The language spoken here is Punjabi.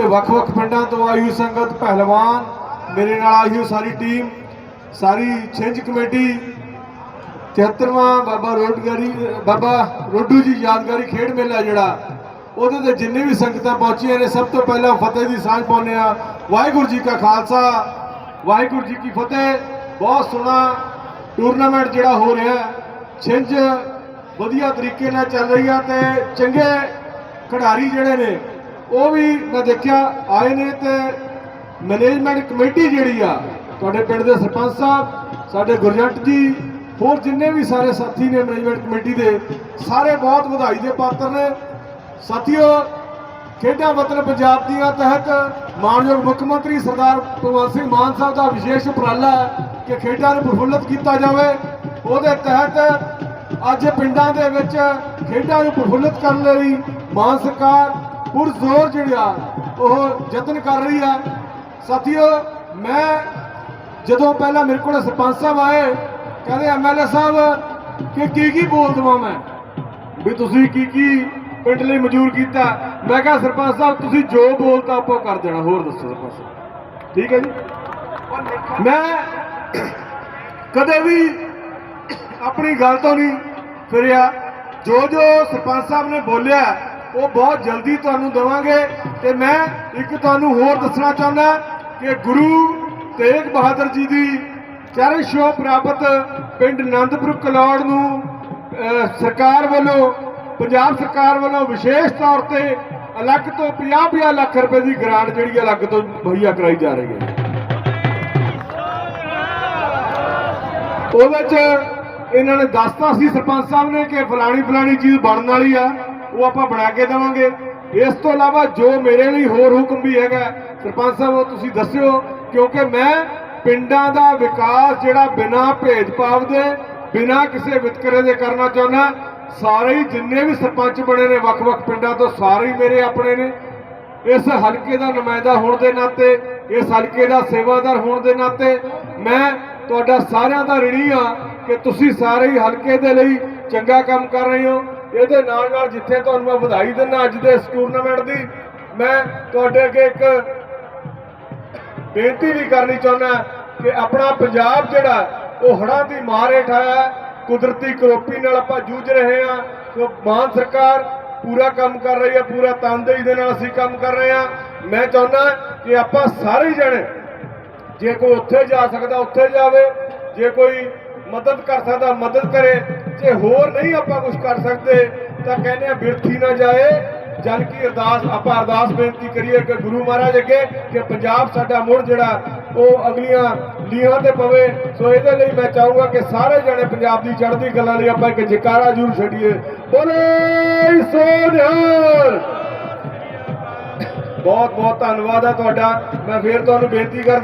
ਤੇ ਵੱਖ-ਵੱਖ ਪਿੰਡਾਂ ਤੋਂ ਆਈ ਹੋਈ ਸੰਗਤ ਪਹਿਲਵਾਨ, ਮੇਰੇ ਨਾਲ ਆਈ ਹੋਈ ਸਾਰੀ ਟੀਮ, ਸਾਰੀ ਛਿੰਝ ਕਮੇਟੀ 73ਵਾਂ ਬਾਬਾ ਰੋਡਗਾਰੀ, ਬਾਬਾ ਰੋਡੂ ਜੀ ਯਾਦਗਾਰੀ ਖੇਡ ਮੇਲਾ ਜਿਹੜਾ, ਉਹਦੇ ਤੇ ਜਿੰਨੇ ਵੀ ਸੰਗਤਾਂ ਪਹੁੰਚੀਆਂ ਨੇ, ਸਭ ਤੋਂ ਪਹਿਲਾਂ ਫਤਿਹ ਦੀ ਸਾਂਝ ਪਾਉਂਦੇ ਆ ਵਾਹਿਗੁਰੂ ਜੀ ਕਾ ਖਾਲਸਾ, ਵਾਹਿਗੁਰੂ ਜੀ ਕੀ ਫਤਿਹ। ਬਹੁਤ ਸੋਹਣਾ ਟੂਰਨਾਮੈਂਟ ਜਿਹੜਾ ਹੋ ਰਿਹਾ, ਛਿੰਝ ਵਧੀਆ ਤਰੀਕੇ ਨਾਲ ਚੱਲ ਰਹੀ ਆ ਤੇ ਚੰਗੇ ਖਿਡਾਰੀ ਜਿਹੜੇ ਨੇ ਉਹ ਵੀ ਮੈਂ ਦੇਖਿਆ, ਆਏ ਨੇ ਤੇ ਮੈਨੇਜਮੈਂਟ ਕਮੇਟੀ ਜਿਹੜੀ ਆ, ਤੁਹਾਡੇ ਪਿੰਡ ਦੇ ਸਰਪੰਚ ਸਾਹਿਬ, ਸਾਡੇ ਗੁਰਜੰਟ ਜੀ, ਹੋਰ ਜਿੰਨੇ ਵੀ ਸਾਰੇ ਸਾਥੀ ਨੇ ਮੈਨੇਜਮੈਂਟ ਕਮੇਟੀ ਦੇ, ਸਾਰੇ ਬਹੁਤ ਵਧਾਈ ਦੇ ਪਾਤਰ ਨੇ। ਸਾਥੀਓ, ਖੇਡਾਂ ਵਤਨ ਪੰਜਾਬ ਦੀਆਂ ਤਹਿਤ ਮਾਨਯੋਗ ਮੁੱਖ ਮੰਤਰੀ ਸਰਦਾਰ ਭਗਵੰਤ ਸਿੰਘ ਮਾਨ ਸਾਹਿਬ ਦਾ ਵਿਸ਼ੇਸ਼ ਉਪਰਾਲਾ ਹੈ ਕਿ ਖੇਡਾਂ ਨੂੰ ਪ੍ਰਫੁੱਲਤ ਕੀਤਾ ਜਾਵੇ। ਉਹਦੇ ਤਹਿਤ ਅੱਜ ਪਿੰਡਾਂ ਦੇ ਵਿੱਚ ਖੇਡਾਂ ਨੂੰ ਪ੍ਰਫੁੱਲਤ ਕਰਨ ਲਈ ਮਾਨ ਸਰਕਾਰ ਪੁਰਜ਼ੋਰ ਜਿਹੜਾ ਉਹ ਯਤਨ ਕਰ ਰਹੀ ਹੈ ਸਾਥੀਓ, ਮੈਂ ਜਦੋਂ ਪਹਿਲਾਂ ਮੇਰੇ ਕੋਲ ਸਰਪੰਚ ਸਾਹਿਬ ਆਏ, ਕਹਿੰਦੇ ਐਮਐਲਏ ਸਾਹਿਬ, ਕਿ ਕੀ ਕੀ ਬੋਲ ਦਵਾਂ ਮੈਂ? ਵੀ ਤੁਸੀਂ ਕੀ ਕੀ ਪਿੰਡ ਲਈ ਮਜ਼ਦੂਰ ਕੀਤਾ? ਮੈਂ ਕਿਹਾ, ਸਰਪੰਚ ਸਾਹਿਬ, ਤੁਸੀਂ ਜੋ ਬੋਲਤਾ ਆਪਾਂ ਕਰ ਦੇਣਾ, ਹੋਰ ਦੱਸੋ ਸਰਪੰਚ ਸਾਹਿਬ। ਠੀਕ ਹੈ ਜੀ? ਮੈਂ ਕਦੇ ਵੀ ਆਪਣੀ ਗੱਲ ਤੋਂ ਨਹੀਂ ਫਿਰਿਆ। ਜੋ ਜੋ ਸਰਪੰਚ ਸਾਹਿਬ ਨੇ ਬੋਲਿਆ ਉਹ ਬਹੁਤ ਜਲਦੀ ਤੁਹਾਨੂੰ ਦਵਾਂਗੇ ਤੇ ਮੈਂ ਇੱਕ ਤੁਹਾਨੂੰ ਹੋਰ ਦੱਸਣਾ ਚਾਹੁੰਦਾ ਕਿ ਗੁਰੂ ਤੇਗ ਬਹਾਦਰ ਜੀ ਦੀ ਚਰਨ ਛੋਹ ਪ੍ਰਾਪਤ ਪਿੰਡ ਆਨੰਦਪੁਰ ਕਲੌੜ ਨੂੰ ਸਰਕਾਰ ਵੱਲੋਂ, ਪੰਜਾਬ ਸਰਕਾਰ ਵੱਲੋਂ ਵਿਸ਼ੇਸ਼ ਤੌਰ ਤੇ ਅਲੱਗ ਤੋਂ 50-50 ਲੱਖ ਰੁਪਏ ਦੀ ਗ੍ਰਾਂਟ ਜਿਹੜੀ ਅਲੱਗ ਤੋਂ ਮੁਹੱਈਆ ਕਰਾਈ ਜਾ ਰਹੀ ਹੈ। ਉਹਦੇ ਚ ਇਹਨਾਂ ਨੇ ਦੱਸਤਾ ਸੀ ਸਰਪੰਚ ਸਾਹਿਬ ਨੇ ਕਿ ਫਲਾਣੀ ਫਲਾਣੀ ਚੀਜ਼ ਬਣਨ ਵਾਲੀ ਆ। ਉਹ ਆਪਾਂ ਬਣਾ ਕੇ ਦੇਵਾਂਗੇ। ਇਸ ਤੋਂ ਇਲਾਵਾ ਜੋ ਮੇਰੇ ਲਈ ਹੋਰ ਹੁਕਮ ਵੀ ਹੈਗਾ, ਸਰਪੰਚ ਸਾਹਿਬ, ਉਹ ਤੁਸੀਂ ਦੱਸਿਓ, ਕਿਉਂਕਿ ਮੈਂ ਪਿੰਡਾਂ ਦਾ ਵਿਕਾਸ ਜਿਹੜਾ ਬਿਨਾਂ ਭੇਦਭਾਵ ਦੇ, ਬਿਨਾਂ ਕਿਸੇ ਵਿਤਕਰੇ ਦੇ ਕਰਨਾ ਚਾਹੁੰਦਾ, ਸਾਰੇ ਹੀ ਜਿੰਨੇ ਵੀ ਸਰਪੰਚ ਬਣੇ ਨੇ, ਵੱਖ-ਵੱਖ ਪਿੰਡਾਂ ਤੋਂ ਸਾਰੇ ਹੀ ਮੇਰੇ ਆਪਣੇ ਨੇ। ਇਸ ਹਲਕੇ ਦਾ ਨੁਮਾਇੰਦਾ ਹੋਣ ਦੇ ਨਾਤੇ, ਇਸ ਹਲਕੇ ਦਾ ਸੇਵਾਦਾਰ ਹੋਣ ਦੇ ਨਾਤੇ, ਮੈਂ ਤੁਹਾਡਾ ਸਾਰਿਆਂ ਦਾ ਰਿਣੀ ਆ ਕਿ ਤੁਸੀਂ ਸਾਰੇ ਹੀ ਹਲਕੇ ਦੇ ਲਈ ਚੰਗਾ ਕੰਮ ਕਰ ਰਹੇ ਹੋ। ਇਹਦੇ ਨਾਲ ਨਾਲ ਜਿੱਥੇ ਤੁਹਾਨੂੰ ਮੈਂ ਵਧਾਈ ਦਿੰਦਾ ਅੱਜ ਦੇ ਇਸ ਟੂਰਨਾਮੈਂਟ ਦੀ, ਮੈਂ ਤੁਹਾਡੇ ਅੱਗੇ ਇੱਕ ਬੇਨਤੀ ਵੀ ਕਰਨੀ ਚਾਹੁੰਦਾ ਕਿ ਆਪਣਾ ਪੰਜਾਬ ਜਿਹੜਾ, ਉਹ ਹੜ੍ਹਾਂ ਦੀ ਮਾਰ ਹੇਠ ਆਇਆ ਕੁਦਰਤੀ ਕਰੋਪੀ ਨਾਲ ਆਪਾਂ ਜੂਝ ਰਹੇ ਹਾਂ। ਸੋ ਮਾਨ ਸਰਕਾਰ ਪੂਰਾ ਕੰਮ ਕਰ ਰਹੀ ਹੈ, ਪੂਰਾ ਤਨਦੇਹੀ ਦੇ ਨਾਲ ਅਸੀਂ ਕੰਮ ਕਰ ਰਹੇ ਹਾਂ। ਮੈਂ ਚਾਹੁੰਦਾ ਕਿ ਆਪਾਂ ਸਾਰੇ ਹੀ ਜਣੇ, ਜੇ ਕੋਈ ਉੱਥੇ ਜਾ ਸਕਦਾ, ਉੱਥੇ ਜਾਵੇ। ਜੇ ਕੋਈ ਮਦਦ ਕਰ ਸਕਦਾ, ਮਦਦ ਕਰੇ। ਜੇ ਹੋਰ ਨਹੀਂ ਆਪਾਂ ਕੁਝ ਕਰ ਸਕਦੇ, ਤਾਂ ਕਹਿੰਦੇ ਆ, ਬਿਰਥੀ ਨਾ ਜਾਏ। ਜਨ ਕੀ ਅਰਦਾਸ, ਆਪਾਂ ਅਰਦਾਸ ਬੇਨਤੀ ਕਰੀਏ ਕਿ ਗੁਰੂ ਮਹਾਰਾਜ ਅੱਗੇ ਕਿ ਪੰਜਾਬ ਸਾਡਾ ਮੁੜ ਜਿਹੜਾ, ਉਹ ਅਗਲੀਆਂ ਲੀਹਾਂ ਤੇ ਪਵੇ। ਸੋ ਇਹਦੇ ਲਈ ਮੈਂ ਚਾਹੂੰਗਾ ਕਿ ਸਾਰੇ ਜਣੇ ਪੰਜਾਬ ਦੀ ਚੜ੍ਹਦੀ ਗੱਲਾਂ ਲਈ ਆਪਾਂ ਇੱਕ ਜਕਾਰਾ ਜ਼ਰੂਰ ਛੱਡੀਏ। ਬੋਲੇ ਸੋਨਿਹਾਰ ਬਹੁਤ ਬਹੁਤ ਧੰਨਵਾਦ ਆ ਤੁਹਾਡਾ। ਮੈਂ ਫੇਰ ਤੁਹਾਨੂੰ ਬੇਨਤੀ ਕਰ